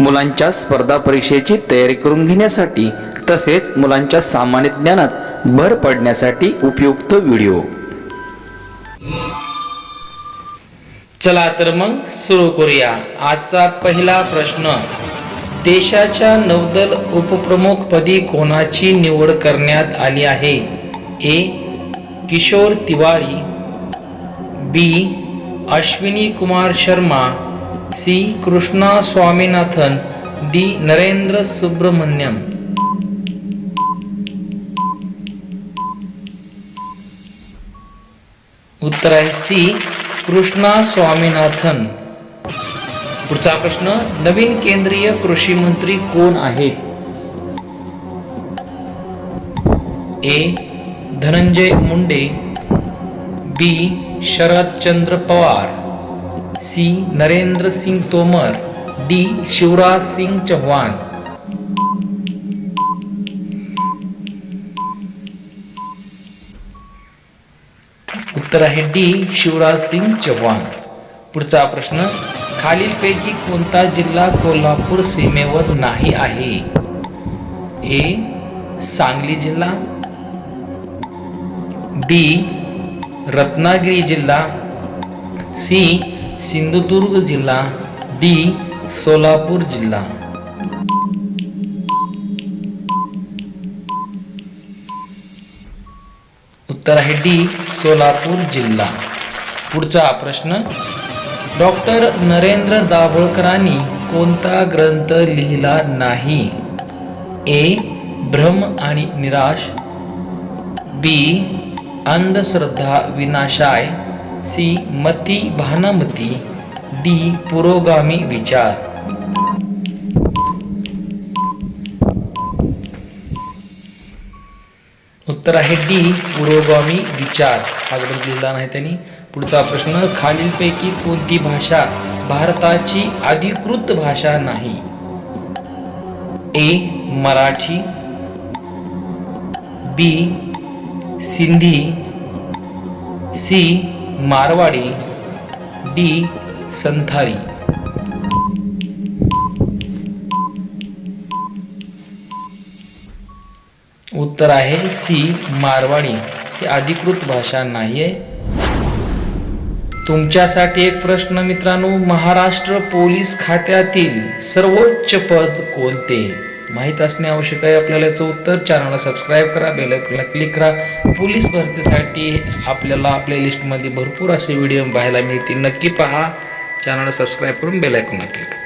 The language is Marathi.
मुलांच्या स्पर्धा परीक्षेची तयारी करून घेण्यासाठी तसेच मुलांच्या सामान्य ज्ञानात भर पडण्यासाठी उपयुक्त व्हिडिओ. चला तर मग सुरू करूया. आजचा पहिला प्रश्न देशाच्या नौदल उपप्रमुखपदी कोणाची निवड करण्यात आली आहे? A. Kishore Tiwari B. Ashwini Kumar Sharma C. Krishna Swaminathan D. Narendra Subramaniam उत्तर आहे सी. कृष्णा स्वामीनाथन पुढचा प्रश्न नवीन केंद्रीय कृषी मंत्री कोण आहेत? A. Dhananjay Munde B. Sharad Chandra Pawar. C. Narendra Singh Tomar D. Shivraj Singh Chouhan. उत्तर आहे डी. शिवराज सिंग चौहान. पुढचा प्रश्न खालीलपैकी कोणता जिल्हा कोल्हापूर सीमेवर नाही आहे? ए. सांगली जिल्हा. बी. रत्नागिरी जिल्हा. सी. सिंधुदुर्ग जिल्हा डी सोलापूर जिल्हा. उत्तर आहे डी सोलापूर जिल्हा. पुढचा प्रश्न डॉक्टर नरेंद्र दाभोळकरांनी कोणता ग्रंथ लिहिला नाही? ए. भ्रम आणि निराश बी. अंधश्रद्धा विनाशाय सी मती भानामती डी पुरोगामी विचार. उत्तर आहे डी पुरोगामी विचार. हा ग्रंथ लिहिला नाही त्यांनी. पुढचा प्रश्न खालीलपैकी कोणती भाषा भारताची अधिकृत भाषा नाही? A Marathi B Sindhi C Marwari D Santhali. उत्तर आहे सी मारवाडी. ही अधिकृत भाषा नाही आहे. तुमच्यासाठी एक प्रश्न मित्रांनो महाराष्ट्र पोलीस खात्यातील सर्वोच्च पद कोणते? माहीत असणे आवश्यक आहे. आपल्याला याचं उत्तर चॅनलला सबस्क्राईब करा बेल क्लिक करा. पोलीस भरतीसाठी आपल्याला आपल्या लिस्टमध्ये भरपूर असे व्हिडिओ पाहायला मिळतील. नक्की पहा. चॅनलला सबस्क्राईब करून बेलायकॉनला क्लिक करा.